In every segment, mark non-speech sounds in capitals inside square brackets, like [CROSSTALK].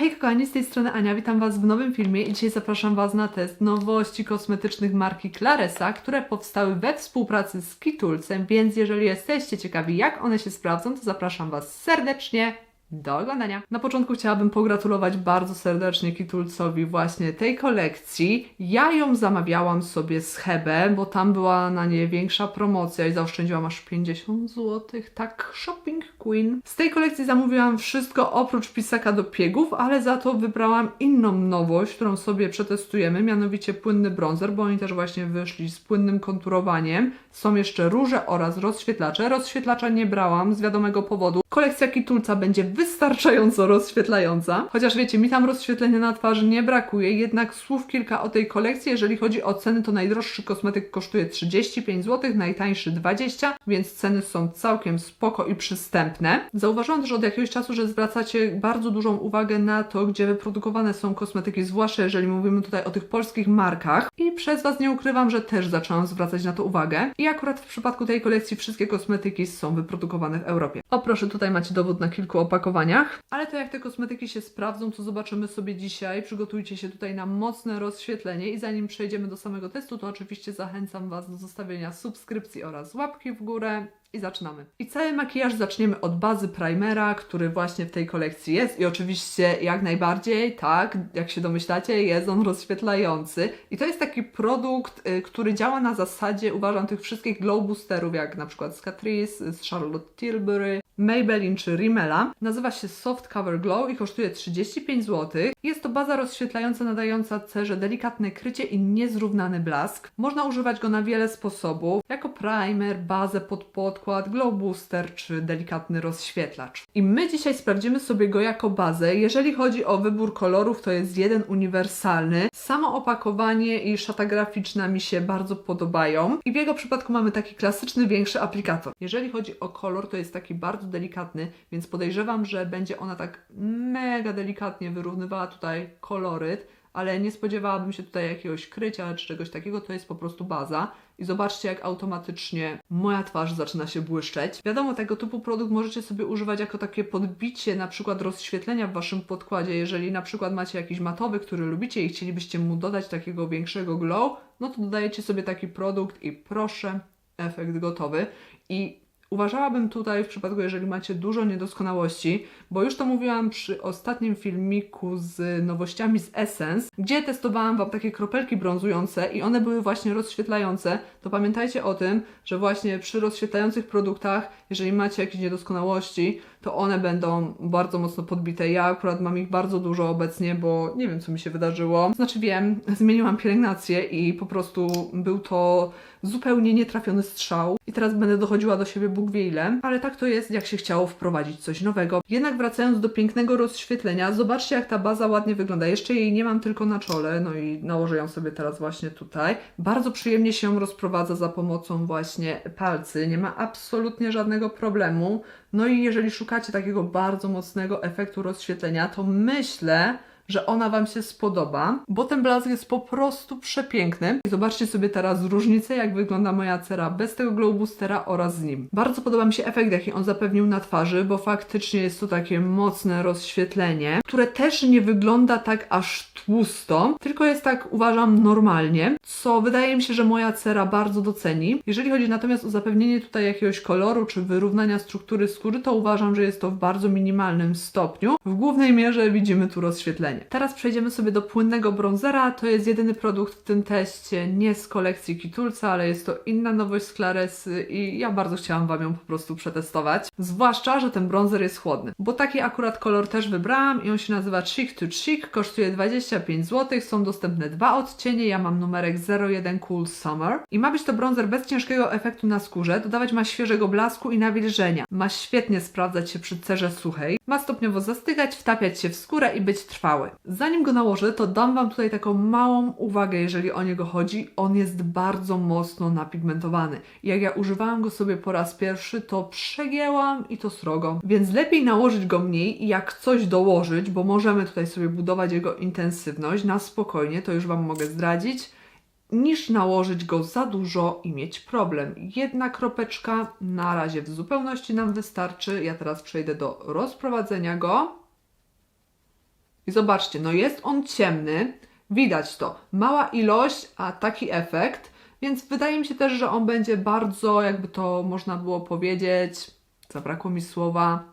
Hej kochani, z tej strony Ania, witam Was w nowym filmie i dzisiaj zapraszam Was na test nowości kosmetycznych marki Claresa, które powstały we współpracy z Kitulcem, więc jeżeli jesteście ciekawi jak one się sprawdzą, to zapraszam Was serdecznie do oglądania. Na początku chciałabym pogratulować bardzo serdecznie Kitulcowi właśnie tej kolekcji. Ja ją zamawiałam sobie z Hebe, bo tam była na nie większa promocja i zaoszczędziłam aż 50 zł. Tak, shopping queen. Z tej kolekcji zamówiłam wszystko oprócz pisaka do piegów, ale za to wybrałam inną nowość, którą sobie przetestujemy, mianowicie płynny bronzer, bo oni też właśnie wyszli z płynnym konturowaniem. Są jeszcze róże oraz rozświetlacze. Rozświetlacza nie brałam z wiadomego powodu. Kolekcja Kitulca będzie wystarczająco rozświetlająca. Chociaż wiecie, mi tam rozświetlenia na twarzy nie brakuje, jednak słów kilka o tej kolekcji. Jeżeli chodzi o ceny, to najdroższy kosmetyk kosztuje 35 zł, najtańszy 20, więc ceny są całkiem spoko i przystępne. Zauważyłam też od jakiegoś czasu, że zwracacie bardzo dużą uwagę na to, gdzie wyprodukowane są kosmetyki, zwłaszcza jeżeli mówimy tutaj o tych polskich markach. I przez Was nie ukrywam, że też zaczęłam zwracać na to uwagę. I akurat w przypadku tej kolekcji wszystkie kosmetyki są wyprodukowane w Europie. O proszę, tutaj macie dowód na kilku opakowaniach. Ale to jak te kosmetyki się sprawdzą, to zobaczymy sobie dzisiaj. Przygotujcie się tutaj na mocne rozświetlenie i zanim przejdziemy do samego testu, to oczywiście zachęcam Was do zostawienia subskrypcji oraz łapki w górę. I zaczynamy. I cały makijaż zaczniemy od bazy primera, który właśnie w tej kolekcji jest. I oczywiście jak najbardziej, tak, jak się domyślacie, jest on rozświetlający. I to jest taki produkt, y, który działa na zasadzie, uważam, tych wszystkich glow boosterów, jak na przykład z Catrice, z Charlotte Tilbury, Maybelline czy Rimmela. Nazywa się Soft Cover Glow i kosztuje 35 zł. Jest to baza rozświetlająca nadająca cerze delikatne krycie i niezrównany blask. Można używać go na wiele sposobów, jako primer, bazę pod glow booster czy delikatny rozświetlacz. I my dzisiaj sprawdzimy sobie go jako bazę. Jeżeli chodzi o wybór kolorów, to jest jeden uniwersalny. Samo opakowanie i szata graficzna mi się bardzo podobają. I w jego przypadku mamy taki klasyczny, większy aplikator. Jeżeli chodzi o kolor, to jest taki bardzo delikatny, więc podejrzewam, że będzie ona tak mega delikatnie wyrównywała tutaj koloryt, ale nie spodziewałabym się tutaj jakiegoś krycia czy czegoś takiego, to jest po prostu baza. I zobaczcie, jak automatycznie moja twarz zaczyna się błyszczeć. Wiadomo, tego typu produkt możecie sobie używać jako takie podbicie, na przykład rozświetlenia w waszym podkładzie. Jeżeli na przykład macie jakiś matowy, który lubicie i chcielibyście mu dodać takiego większego glow, no to dodajecie sobie taki produkt i proszę, efekt gotowy. I Uważałabym tutaj w przypadku, jeżeli macie dużo niedoskonałości, bo już to mówiłam przy ostatnim filmiku z nowościami z Essence, gdzie testowałam Wam takie kropelki brązujące i one były właśnie rozświetlające, to pamiętajcie o tym, że właśnie przy rozświetlających produktach, jeżeli macie jakieś niedoskonałości, to one będą bardzo mocno podbite. Ja akurat mam ich bardzo dużo obecnie, bo nie wiem co mi się wydarzyło. Znaczy wiem, [LAUGHS] zmieniłam pielęgnację i po prostu był to zupełnie nietrafiony strzał i teraz będę dochodziła do siebie Bóg wie ile, ale tak to jest, jak się chciało wprowadzić coś nowego. Jednak wracając do pięknego rozświetlenia, zobaczcie jak ta baza ładnie wygląda. Jeszcze jej nie mam tylko na czole, no i nałożę ją sobie teraz właśnie tutaj. Bardzo przyjemnie się rozprowadza za pomocą właśnie palcy, nie ma absolutnie żadnego problemu. No i jeżeli szukacie takiego bardzo mocnego efektu rozświetlenia, to myślę, że ona Wam się spodoba, bo ten blask jest po prostu przepiękny. I zobaczcie sobie teraz różnicę, jak wygląda moja cera bez tego glow boostera oraz z nim. Bardzo podoba mi się efekt, jaki on zapewnił na twarzy, bo faktycznie jest to takie mocne rozświetlenie, które też nie wygląda tak aż tłusto, tylko jest tak, uważam, normalnie, co wydaje mi się, że moja cera bardzo doceni. Jeżeli chodzi natomiast o zapewnienie tutaj jakiegoś koloru czy wyrównania struktury skóry, to uważam, że jest to w bardzo minimalnym stopniu. W głównej mierze widzimy tu rozświetlenie. Teraz przejdziemy sobie do płynnego bronzera. To jest jedyny produkt w tym teście, nie z kolekcji Kitulca, ale jest to inna nowość z Claresy i ja bardzo chciałam Wam ją po prostu przetestować. Zwłaszcza, że ten bronzer jest chłodny, bo taki akurat kolor też wybrałam i on się nazywa Chic to Chic, kosztuje 25 zł, są dostępne dwa odcienie, ja mam numerek 01 Cool Summer i ma być to bronzer bez ciężkiego efektu na skórze, dodawać ma świeżego blasku i nawilżenia. Ma świetnie sprawdzać się przy cerze suchej, ma stopniowo zastygać, wtapiać się w skórę i być trwały. Zanim go nałożę, to dam Wam tutaj taką małą uwagę, jeżeli o niego chodzi. On jest bardzo mocno napigmentowany. Jak ja używałam go sobie po raz pierwszy, to przegięłam i to srogo. Więc lepiej nałożyć go mniej i jak coś dołożyć, bo możemy tutaj sobie budować jego intensywność na spokojnie, to już Wam mogę zdradzić niż nałożyć go za dużo i mieć problem. Jedna kropeczka na razie w zupełności nam wystarczy. Ja teraz przejdę do rozprowadzenia go. I zobaczcie, no jest on ciemny, widać to. Mała ilość, a taki efekt, więc wydaje mi się też, że on będzie bardzo, jakby to można było powiedzieć, zabrakło mi słowa,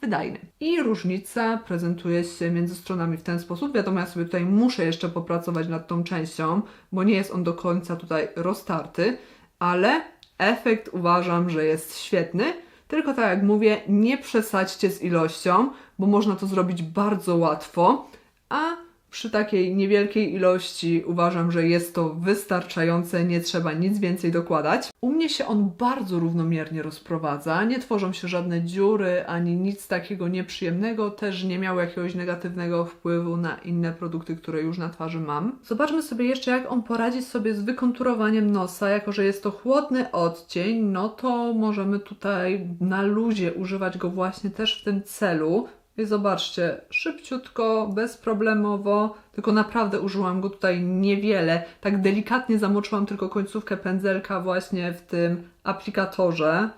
wydajny. I różnica prezentuje się między stronami w ten sposób. Wiadomo, ja sobie tutaj muszę jeszcze popracować nad tą częścią, bo nie jest on do końca tutaj roztarty, ale efekt uważam, że jest świetny. Tylko tak jak mówię, nie przesadźcie z ilością, bo można to zrobić bardzo łatwo, a przy takiej niewielkiej ilości uważam, że jest to wystarczające, nie trzeba nic więcej dokładać. U mnie się on bardzo równomiernie rozprowadza, nie tworzą się żadne dziury ani nic takiego nieprzyjemnego, też nie miał jakiegoś negatywnego wpływu na inne produkty, które już na twarzy mam. Zobaczmy sobie jeszcze, jak on poradzi sobie z wykonturowaniem nosa, jako że jest to chłodny odcień, no to możemy tutaj na luzie używać go właśnie też w tym celu. I zobaczcie, szybciutko, bezproblemowo, tylko naprawdę użyłam go tutaj niewiele. Tak delikatnie zamoczyłam tylko końcówkę pędzelka właśnie w tym aplikatorze,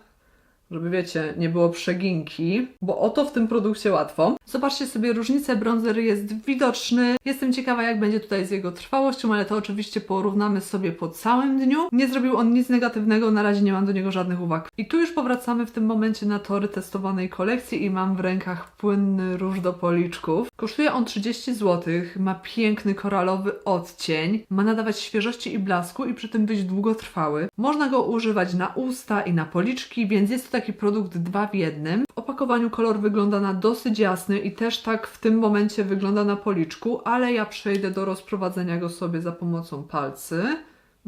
żeby wiecie, nie było przeginki, bo oto w tym produkcie łatwo. Zobaczcie sobie różnicę, bronzer jest widoczny. Jestem ciekawa, jak będzie tutaj z jego trwałością, ale to oczywiście porównamy sobie po całym dniu. Nie zrobił on nic negatywnego, na razie nie mam do niego żadnych uwag. I tu już powracamy w tym momencie na tory testowanej kolekcji i mam w rękach płynny róż do policzków. Kosztuje on 30 zł, ma piękny koralowy odcień, ma nadawać świeżości i blasku i przy tym być długotrwały. Można go używać na usta i na policzki, więc jest to taki produkt dwa w jednym. W opakowaniu kolor wygląda na dosyć jasny i też tak w tym momencie wygląda na policzku, ale ja przejdę do rozprowadzenia go sobie za pomocą palcy.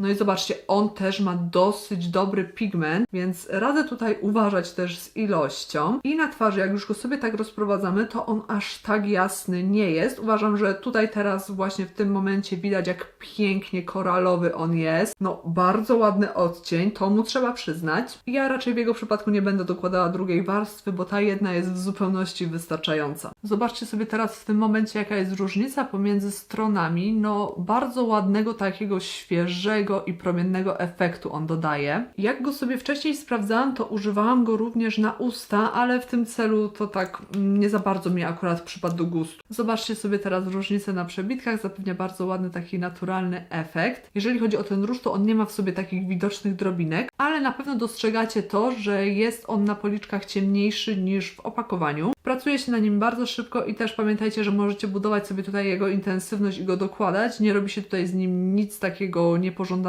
No i zobaczcie, on też ma dosyć dobry pigment, więc radzę tutaj uważać też z ilością. I na twarzy, jak już go sobie tak rozprowadzamy, to on aż tak jasny nie jest. Uważam, że tutaj teraz właśnie w tym momencie widać, jak pięknie koralowy on jest. No, bardzo ładny odcień, to mu trzeba przyznać. Ja raczej w jego przypadku nie będę dokładała drugiej warstwy, bo ta jedna jest w zupełności wystarczająca. Zobaczcie sobie teraz w tym momencie, jaka jest różnica pomiędzy stronami. No, bardzo ładnego, takiego świeżego i promiennego efektu on dodaje. Jak go sobie wcześniej sprawdzałam, to używałam go również na usta, ale w tym celu to tak mm, nie za bardzo mi akurat przypadł do gustu. Zobaczcie sobie teraz różnicę na przebitkach, zapewnia bardzo ładny taki naturalny efekt. Jeżeli chodzi o ten róż, to on nie ma w sobie takich widocznych drobinek, ale na pewno dostrzegacie to, że jest on na policzkach ciemniejszy niż w opakowaniu. Pracuje się na nim bardzo szybko i też pamiętajcie, że możecie budować sobie tutaj jego intensywność i go dokładać. Nie robi się tutaj z nim nic takiego niepożądanego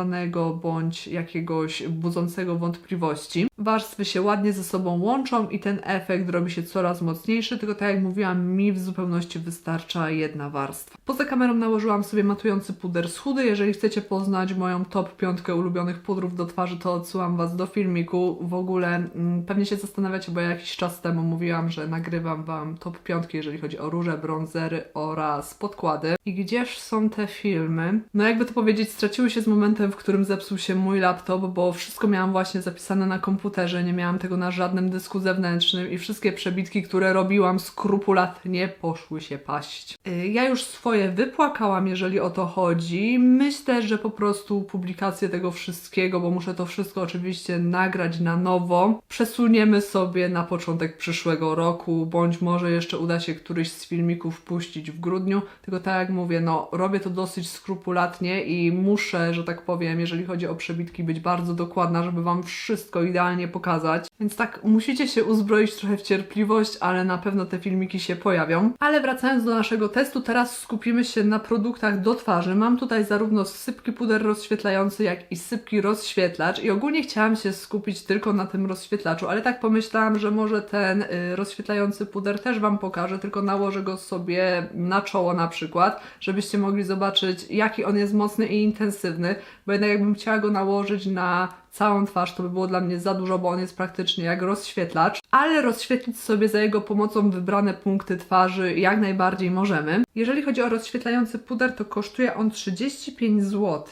bądź jakiegoś budzącego wątpliwości. Warstwy się ładnie ze sobą łączą i ten efekt robi się coraz mocniejszy, tylko tak jak mówiłam, mi w zupełności wystarcza jedna warstwa. Poza kamerą nałożyłam sobie matujący puder z chudy. Jeżeli chcecie poznać moją top piątkę ulubionych pudrów do twarzy, to odsyłam Was do filmiku. W ogóle mm, pewnie się zastanawiacie, bo ja jakiś czas temu mówiłam, że nagrywam Wam top piątki, jeżeli chodzi o róże, bronzery oraz podkłady. I gdzież są te filmy? No jakby to powiedzieć, straciły się z momentem, w którym zepsuł się mój laptop, bo wszystko miałam właśnie zapisane na komputerze, nie miałam tego na żadnym dysku zewnętrznym i wszystkie przebitki, które robiłam skrupulatnie poszły się paść. Y, Ja już swoje wypłakałam, jeżeli o to chodzi. Myślę, że po prostu publikację tego wszystkiego, bo muszę to wszystko oczywiście nagrać na nowo, przesuniemy sobie na początek przyszłego roku, bądź może jeszcze uda się któryś z filmików puścić w grudniu. Tylko tak jak mówię, no robię to dosyć skrupulatnie i muszę, że tak powiem, jeżeli chodzi o przebitki, być bardzo dokładna, żeby Wam wszystko idealnie pokazać. Więc tak, musicie się uzbroić trochę w cierpliwość, ale na pewno te filmiki się pojawią. Ale wracając do naszego testu, teraz skupimy się na produktach do twarzy. Mam tutaj zarówno sypki puder rozświetlający, jak i sypki rozświetlacz i ogólnie chciałam się skupić tylko na tym rozświetlaczu, ale tak pomyślałam, że może ten y, rozświetlający puder też Wam pokażę, tylko nałożę go sobie na czoło na przykład, żebyście mogli zobaczyć, jaki on jest mocny i intensywny, bo jednak jakbym chciała go nałożyć na całą twarz, to by było dla mnie za dużo, bo on jest praktycznie jak rozświetlacz, ale rozświetlić sobie za jego pomocą wybrane punkty twarzy jak najbardziej możemy. Jeżeli chodzi o rozświetlający puder, to kosztuje on 35 zł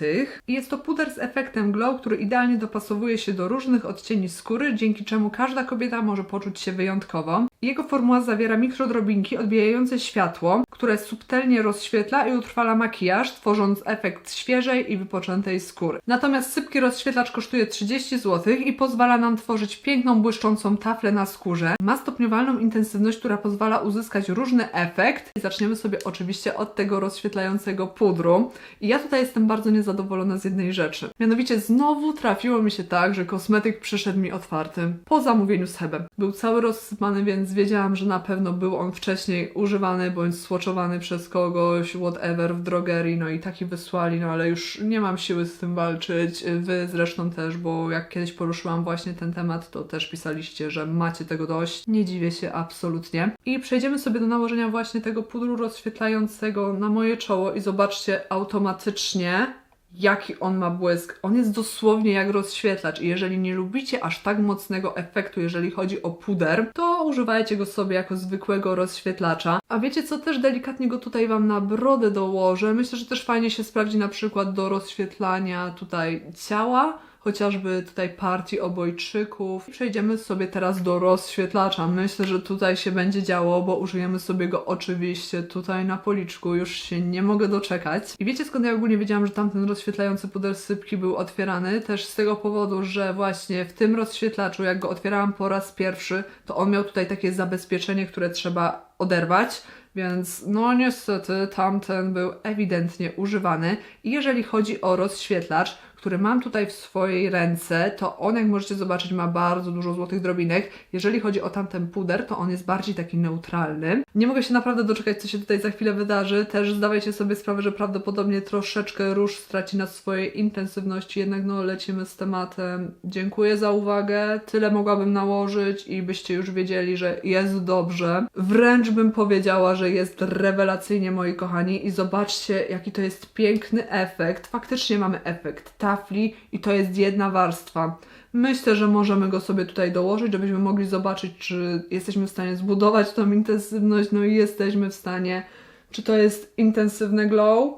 i jest to puder z efektem glow, który idealnie dopasowuje się do różnych odcieni skóry, dzięki czemu każda kobieta może poczuć się wyjątkowo. Jego formuła zawiera mikrodrobinki odbijające światło, które subtelnie rozświetla i utrwala makijaż, tworząc efekt świeżej i wypoczętej skóry. Natomiast sypki rozświetlacz kosztuje 30 zł i pozwala nam tworzyć piękną, błyszczącą taflę na skórze. Ma stopniowalną intensywność, która pozwala uzyskać różny efekt. Zaczniemy sobie oczywiście od tego rozświetlającego pudru. I ja tutaj jestem bardzo niezadowolona z jednej rzeczy. Mianowicie znowu trafiło mi się tak, że kosmetyk przyszedł mi otwarty. Po zamówieniu z Hebem. Był cały rozsypany, więc wiedziałam, że na pewno był on wcześniej używany bądź swatchowany przez kogoś, whatever, w drogerii, no i taki wysłali, no ale już nie mam siły z tym walczyć. Wy zresztą też, bo jak kiedyś poruszyłam właśnie ten temat, to też pisaliście, że macie tego dość. Nie dziwię się absolutnie. I przejdziemy sobie do nałożenia właśnie tego pudru rozświetlającego na moje czoło i zobaczcie automatycznie, jaki on ma błysk. On jest dosłownie jak rozświetlacz i jeżeli nie lubicie aż tak mocnego efektu, jeżeli chodzi o puder, to używajcie go sobie jako zwykłego rozświetlacza. A wiecie co, też delikatnie go tutaj Wam na brodę dołożę. Myślę, że też fajnie się sprawdzi na przykład do rozświetlania tutaj ciała, chociażby tutaj partii obojczyków. Przejdziemy sobie teraz do rozświetlacza. Myślę, że tutaj się będzie działo, bo użyjemy sobie go oczywiście tutaj na policzku. Już się nie mogę doczekać. I wiecie skąd ja ogólnie wiedziałam, że tamten rozświetlający puder sypki był otwierany? Też z tego powodu, że właśnie w tym rozświetlaczu, jak go otwierałam po raz pierwszy, to on miał tutaj takie zabezpieczenie, które trzeba oderwać. Więc no niestety tamten był ewidentnie używany. I jeżeli chodzi o rozświetlacz, który mam tutaj w swojej ręce, to on, jak możecie zobaczyć, ma bardzo dużo złotych drobinek. Jeżeli chodzi o tamten puder, to on jest bardziej taki neutralny. Nie mogę się naprawdę doczekać, co się tutaj za chwilę wydarzy. Też zdawajcie sobie sprawę, że prawdopodobnie troszeczkę róż straci na swojej intensywności, jednak no lecimy z tematem. Dziękuję za uwagę. Tyle mogłabym nałożyć i byście już wiedzieli, że jest dobrze. Wręcz bym powiedziała, że jest rewelacyjnie, moi kochani. I zobaczcie, jaki to jest piękny efekt. Faktycznie mamy efekt tafli i to jest jedna warstwa. Myślę, że możemy go sobie tutaj dołożyć, żebyśmy mogli zobaczyć, czy jesteśmy w stanie zbudować tą intensywność, no i jesteśmy w stanie. Czy to jest intensywny glow?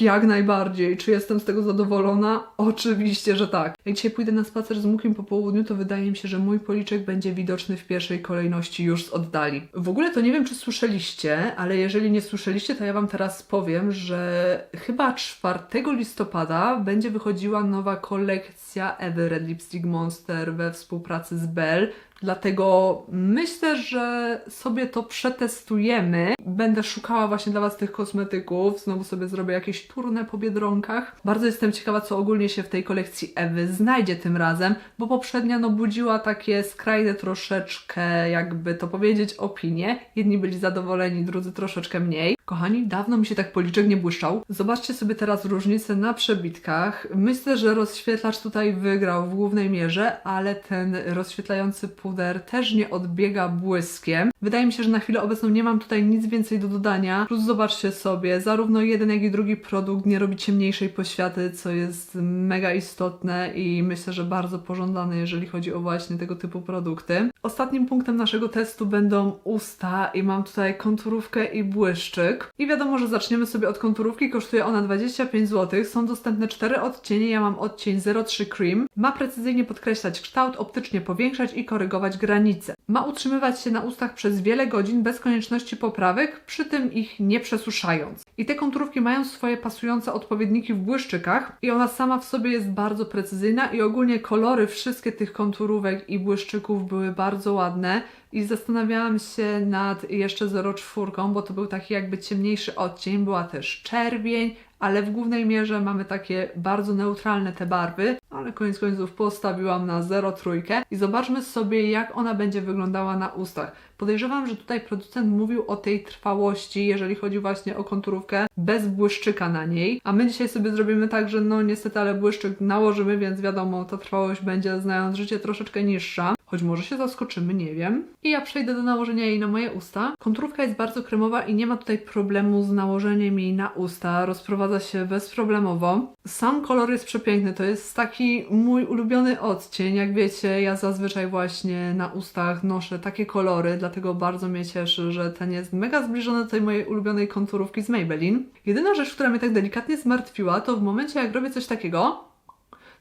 Jak najbardziej. Czy jestem z tego zadowolona? Oczywiście, że tak. Jak dzisiaj pójdę na spacer z Mukiem po południu, to wydaje mi się, że mój policzek będzie widoczny w pierwszej kolejności już z oddali. W ogóle to nie wiem, czy słyszeliście, ale jeżeli nie słyszeliście, to ja Wam teraz powiem, że chyba 4 listopada będzie wychodziła nowa kolekcja Ewy Red Lipstick Monster we współpracy z Belle. Dlatego myślę, że sobie to przetestujemy. Będę szukała właśnie dla Was tych kosmetyków. Znowu sobie zrobię jakieś turne po biedronkach. Bardzo jestem ciekawa, co ogólnie się w tej kolekcji Ewy znajdzie tym razem, bo poprzednia no budziła takie skrajne troszeczkę, jakby to powiedzieć, opinie. Jedni byli zadowoleni, drudzy troszeczkę mniej. Kochani, dawno mi się tak policzek nie błyszczał. Zobaczcie sobie teraz różnicę na przebitkach. Myślę, że rozświetlacz tutaj wygrał w głównej mierze, ale ten rozświetlający puder też nie odbiega błyskiem. Wydaje mi się, że na chwilę obecną nie mam tutaj nic więcej do dodania. Plus zobaczcie sobie, zarówno jeden, jak i drugi produkt nie robi ciemniejszej poświaty, co jest mega istotne i myślę, że bardzo pożądane, jeżeli chodzi o właśnie tego typu produkty. Ostatnim punktem naszego testu będą usta i mam tutaj konturówkę i błyszczyk. I wiadomo, że zaczniemy sobie od konturówki, kosztuje ona 25 zł. Są dostępne cztery odcienie, ja mam odcień 03 Cream. Ma precyzyjnie podkreślać kształt, optycznie powiększać i korygować granice. Ma utrzymywać się na ustach przez wiele godzin bez konieczności poprawek, przy tym ich nie przesuszając. I te konturówki mają swoje pasujące odpowiedniki w błyszczykach i ona sama w sobie jest bardzo precyzyjna i ogólnie kolory wszystkie tych konturówek i błyszczyków były bardzo ładne i zastanawiałam się nad jeszcze 04, bo to był taki jakby ciemniejszy odcień, była też czerwień, ale w głównej mierze mamy takie bardzo neutralne te barwy, ale koniec końców postawiłam na 03 i zobaczmy sobie jak ona będzie wyglądała na ustach. Podejrzewam, że tutaj producent mówił o tej trwałości, jeżeli chodzi właśnie o konturówkę, bez błyszczyka na niej, a my dzisiaj sobie zrobimy tak, że no niestety, ale błyszczyk nałożymy, więc wiadomo, ta trwałość będzie, znając życie, troszeczkę niższa. Choć może się zaskoczymy, nie wiem. I ja przejdę do nałożenia jej na moje usta. Konturówka jest bardzo kremowa i nie ma tutaj problemu z nałożeniem jej na usta. Rozprowadza się bezproblemowo. Sam kolor jest przepiękny. To jest taki mój ulubiony odcień. Jak wiecie, ja zazwyczaj właśnie na ustach noszę takie kolory, dlatego bardzo mnie cieszy, że ten jest mega zbliżony do tej mojej ulubionej konturówki z Maybelline. Jedyna rzecz, która mnie tak delikatnie zmartwiła, to w momencie jak robię coś takiego,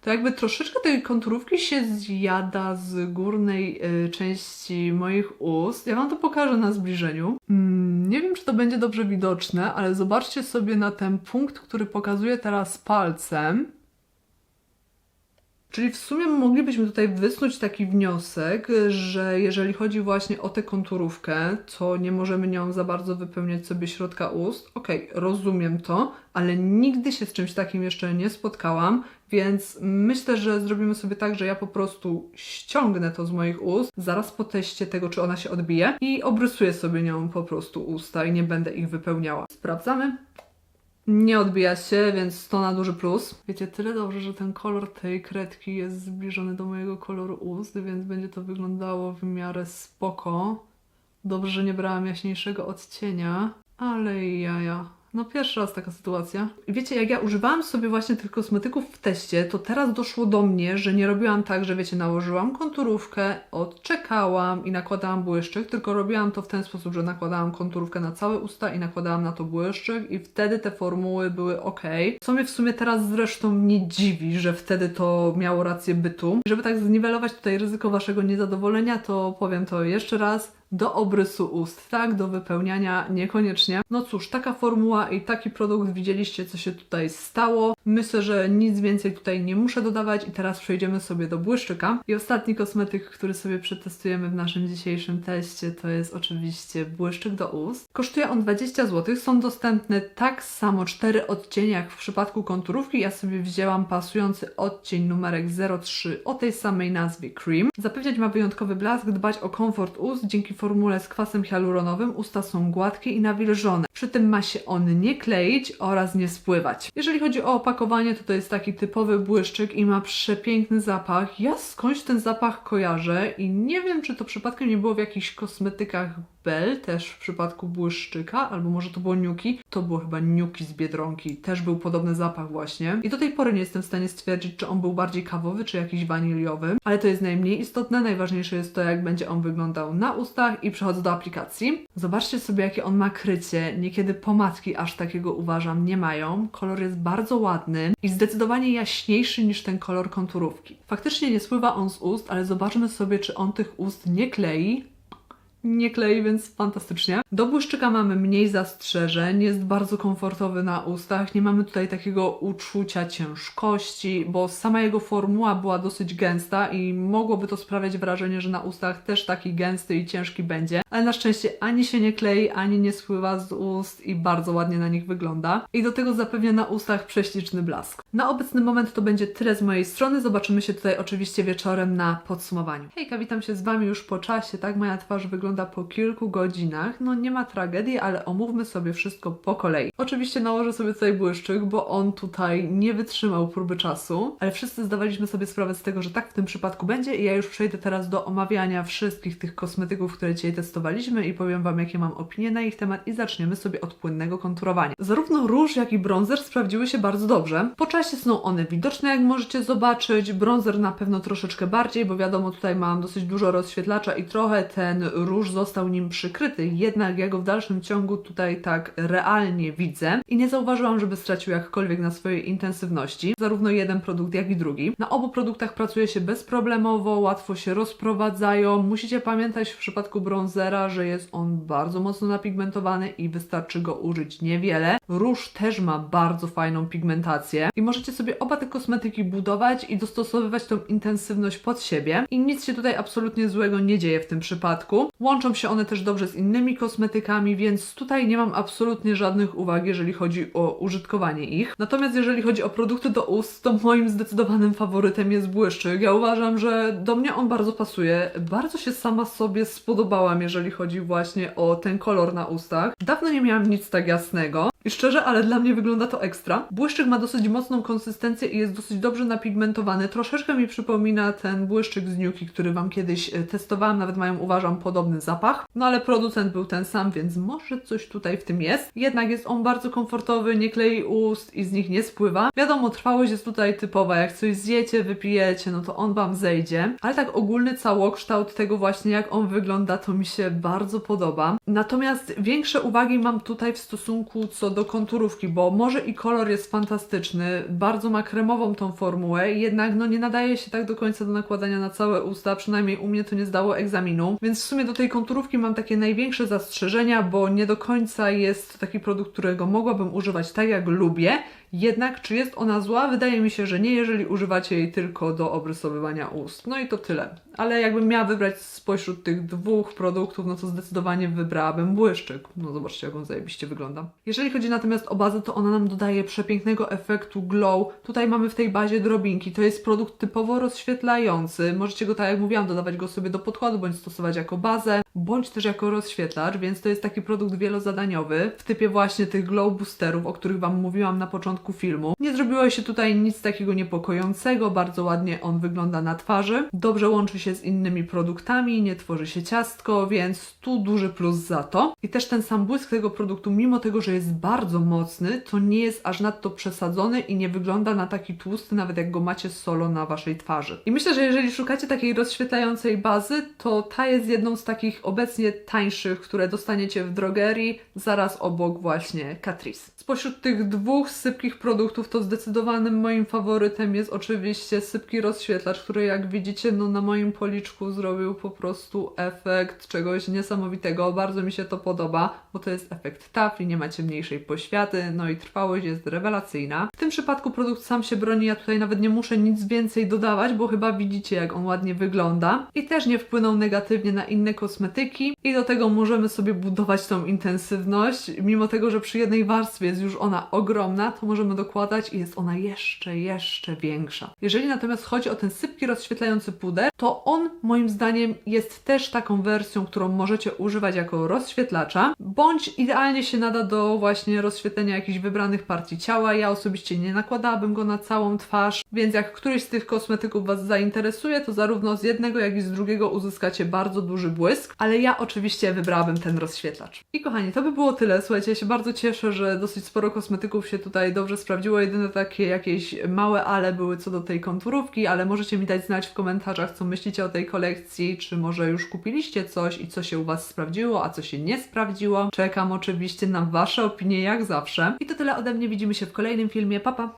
to jakby troszeczkę tej konturówki się zjada z górnej y, części moich ust. Ja Wam to pokażę na zbliżeniu. Mm, nie wiem, czy to będzie dobrze widoczne, ale zobaczcie sobie na ten punkt, który pokazuję teraz palcem. Czyli w sumie moglibyśmy tutaj wysnuć taki wniosek, że jeżeli chodzi właśnie o tę konturówkę, to nie możemy nią za bardzo wypełniać sobie środka ust. Okej, rozumiem to, ale nigdy się z czymś takim jeszcze nie spotkałam, więc myślę, że zrobimy sobie tak, że ja po prostu ściągnę to z moich ust, zaraz po teście tego, czy ona się odbije i obrysuję sobie nią po prostu usta i nie będę ich wypełniała. Sprawdzamy. Nie odbija się, więc to na duży plus. Wiecie, tyle dobrze, że ten kolor tej kredki jest zbliżony do mojego koloru ust, więc będzie to wyglądało w miarę spoko. Dobrze, że nie brałam jaśniejszego odcienia, ale jaja. No pierwszy raz taka sytuacja. Wiecie, jak ja używałam sobie właśnie tych kosmetyków w teście, to teraz doszło do mnie, że nie robiłam tak, że wiecie, nałożyłam konturówkę, odczekałam i nakładałam błyszczyk, tylko robiłam to w ten sposób, że nakładałam konturówkę na całe usta i nakładałam na to błyszczyk i wtedy te formuły były ok. Co mnie w sumie teraz zresztą nie dziwi, że wtedy to miało rację bytu. Żeby tak zniwelować tutaj ryzyko waszego niezadowolenia, to powiem to jeszcze raz do obrysu ust, tak? Do wypełniania niekoniecznie. No cóż, taka formuła i taki produkt widzieliście, co się tutaj stało. Myślę, że nic więcej tutaj nie muszę dodawać i teraz przejdziemy sobie do błyszczyka. I ostatni kosmetyk, który sobie przetestujemy w naszym dzisiejszym teście, to jest oczywiście błyszczyk do ust. Kosztuje on 20 zł. Są dostępne tak samo cztery odcienie jak w przypadku konturówki. Ja sobie wzięłam pasujący odcień numerek 03 o tej samej nazwie Cream. Zapewniać ma wyjątkowy blask, dbać o komfort ust. Dzięki formule z kwasem hialuronowym usta są gładkie i nawilżone. Przy tym ma się on nie kleić oraz nie spływać. Jeżeli chodzi o opakowanie, to to jest taki typowy błyszczyk i ma przepiękny zapach. Ja skądś ten zapach kojarzę i nie wiem, czy to przypadkiem nie było w jakichś kosmetykach Bell, też w przypadku błyszczyka, albo może to było Niuki. To było chyba Niuki z Biedronki. Też był podobny zapach właśnie. I do tej pory nie jestem w stanie stwierdzić, czy on był bardziej kawowy, czy jakiś waniliowy. Ale to jest najmniej istotne. Najważniejsze jest to, jak będzie on wyglądał na ustach i przechodzę do aplikacji. Zobaczcie sobie, jakie on ma krycie. Niekiedy pomadki aż takiego uważam nie mają. Kolor jest bardzo ładny i zdecydowanie jaśniejszy niż ten kolor konturówki. Faktycznie nie spływa on z ust, ale zobaczmy sobie, czy on tych ust nie klei nie klei, więc fantastycznie. Do błyszczyka mamy mniej zastrzeżeń, jest bardzo komfortowy na ustach, nie mamy tutaj takiego uczucia ciężkości, bo sama jego formuła była dosyć gęsta i mogłoby to sprawiać wrażenie, że na ustach też taki gęsty i ciężki będzie, ale na szczęście ani się nie klei, ani nie spływa z ust i bardzo ładnie na nich wygląda. I do tego zapewnia na ustach prześliczny blask. Na obecny moment to będzie tyle z mojej strony, zobaczymy się tutaj oczywiście wieczorem na podsumowaniu. Hejka, witam się z Wami już po czasie, tak moja twarz wygląda po kilku godzinach. No nie ma tragedii, ale omówmy sobie wszystko po kolei. Oczywiście nałożę sobie tutaj błyszczyk, bo on tutaj nie wytrzymał próby czasu, ale wszyscy zdawaliśmy sobie sprawę z tego, że tak w tym przypadku będzie i ja już przejdę teraz do omawiania wszystkich tych kosmetyków, które dzisiaj testowaliśmy i powiem Wam, jakie mam opinie na ich temat i zaczniemy sobie od płynnego konturowania. Zarówno róż, jak i bronzer sprawdziły się bardzo dobrze. Po czasie są one widoczne, jak możecie zobaczyć. Bronzer na pewno troszeczkę bardziej, bo wiadomo, tutaj mam dosyć dużo rozświetlacza i trochę ten róż został nim przykryty, jednak ja go w dalszym ciągu tutaj tak realnie widzę i nie zauważyłam, żeby stracił jakkolwiek na swojej intensywności. Zarówno jeden produkt, jak i drugi. Na obu produktach pracuje się bezproblemowo, łatwo się rozprowadzają. Musicie pamiętać w przypadku bronzera, że jest on bardzo mocno napigmentowany i wystarczy go użyć niewiele. Róż też ma bardzo fajną pigmentację i możecie sobie oba te kosmetyki budować i dostosowywać tą intensywność pod siebie i nic się tutaj absolutnie złego nie dzieje w tym przypadku. Łączą się one też dobrze z innymi kosmetykami, więc tutaj nie mam absolutnie żadnych uwag, jeżeli chodzi o użytkowanie ich. Natomiast jeżeli chodzi o produkty do ust, to moim zdecydowanym faworytem jest błyszczyk. Ja uważam, że do mnie on bardzo pasuje. Bardzo się sama sobie spodobałam, jeżeli chodzi właśnie o ten kolor na ustach. Dawno nie miałam nic tak jasnego. I szczerze, ale dla mnie wygląda to ekstra. Błyszczyk ma dosyć mocną konsystencję i jest dosyć dobrze napigmentowany. Troszeczkę mi przypomina ten błyszczyk z Nuki, który Wam kiedyś e, testowałam. Nawet mają, uważam, podobny zapach. No ale producent był ten sam, więc może coś tutaj w tym jest. Jednak jest on bardzo komfortowy, nie klei ust i z nich nie spływa. Wiadomo, trwałość jest tutaj typowa. Jak coś zjecie, wypijecie, no to on Wam zejdzie. Ale tak ogólny całokształt tego właśnie, jak on wygląda, to mi się bardzo podoba. Natomiast większe uwagi mam tutaj w stosunku co do konturówki, bo może i kolor jest fantastyczny, bardzo ma kremową tą formułę, jednak no nie nadaje się tak do końca do nakładania na całe usta, przynajmniej u mnie to nie zdało egzaminu, więc w sumie do tej tej konturówki mam takie największe zastrzeżenia, bo nie do końca jest to taki produkt, którego mogłabym używać tak jak lubię. Jednak czy jest ona zła? Wydaje mi się, że nie, jeżeli używacie jej tylko do obrysowywania ust. No i to tyle. Ale jakbym miała wybrać spośród tych dwóch produktów, no to zdecydowanie wybrałabym błyszczyk. No zobaczcie, jak on zajebiście wygląda. Jeżeli chodzi natomiast o bazę, to ona nam dodaje przepięknego efektu glow. Tutaj mamy w tej bazie drobinki. To jest produkt typowo rozświetlający. Możecie go, tak jak mówiłam, dodawać go sobie do podkładu, bądź stosować jako bazę, bądź też jako rozświetlacz, więc to jest taki produkt wielozadaniowy w typie właśnie tych glow boosterów, o których Wam mówiłam na początku filmu. Nie zrobiło się tutaj nic takiego niepokojącego, bardzo ładnie on wygląda na twarzy. Dobrze łączy się z innymi produktami, nie tworzy się ciastko, więc tu duży plus za to. I też ten sam błysk tego produktu, mimo tego, że jest bardzo mocny, to nie jest aż nadto przesadzony i nie wygląda na taki tłusty, nawet jak go macie solo na Waszej twarzy. I myślę, że jeżeli szukacie takiej rozświetlającej bazy, to ta jest jedną z takich obecnie tańszych, które dostaniecie w drogerii, zaraz obok właśnie Catrice. Spośród tych dwóch sypkich produktów, to zdecydowanym moim faworytem jest oczywiście sypki rozświetlacz, który jak widzicie, no na moim policzku zrobił po prostu efekt czegoś niesamowitego. Bardzo mi się to podoba, bo to jest efekt tafli, nie ma ciemniejszej poświaty, no i trwałość jest rewelacyjna. W tym przypadku produkt sam się broni, ja tutaj nawet nie muszę nic więcej dodawać, bo chyba widzicie jak on ładnie wygląda i też nie wpłynął negatywnie na inne kosmetyki i do tego możemy sobie budować tą intensywność, mimo tego, że przy jednej warstwie jest już ona ogromna, to dokładać i jest ona jeszcze, jeszcze większa. Jeżeli natomiast chodzi o ten sypki rozświetlający puder, to on moim zdaniem jest też taką wersją, którą możecie używać jako rozświetlacza, bądź idealnie się nada do właśnie rozświetlenia jakichś wybranych partii ciała. Ja osobiście nie nakładałabym go na całą twarz, więc jak któryś z tych kosmetyków Was zainteresuje, to zarówno z jednego, jak i z drugiego uzyskacie bardzo duży błysk, ale ja oczywiście wybrałabym ten rozświetlacz. I kochani, to by było tyle. Słuchajcie, ja się bardzo cieszę, że dosyć sporo kosmetyków się tutaj dobrze sprawdziło. Jedyne takie jakieś małe ale były co do tej konturówki, ale możecie mi dać znać w komentarzach, co myślicie o tej kolekcji, czy może już kupiliście coś i co się u Was sprawdziło, a co się nie sprawdziło. Czekam oczywiście na Wasze opinie jak zawsze. I to tyle ode mnie, widzimy się w kolejnym filmie. Pa, pa!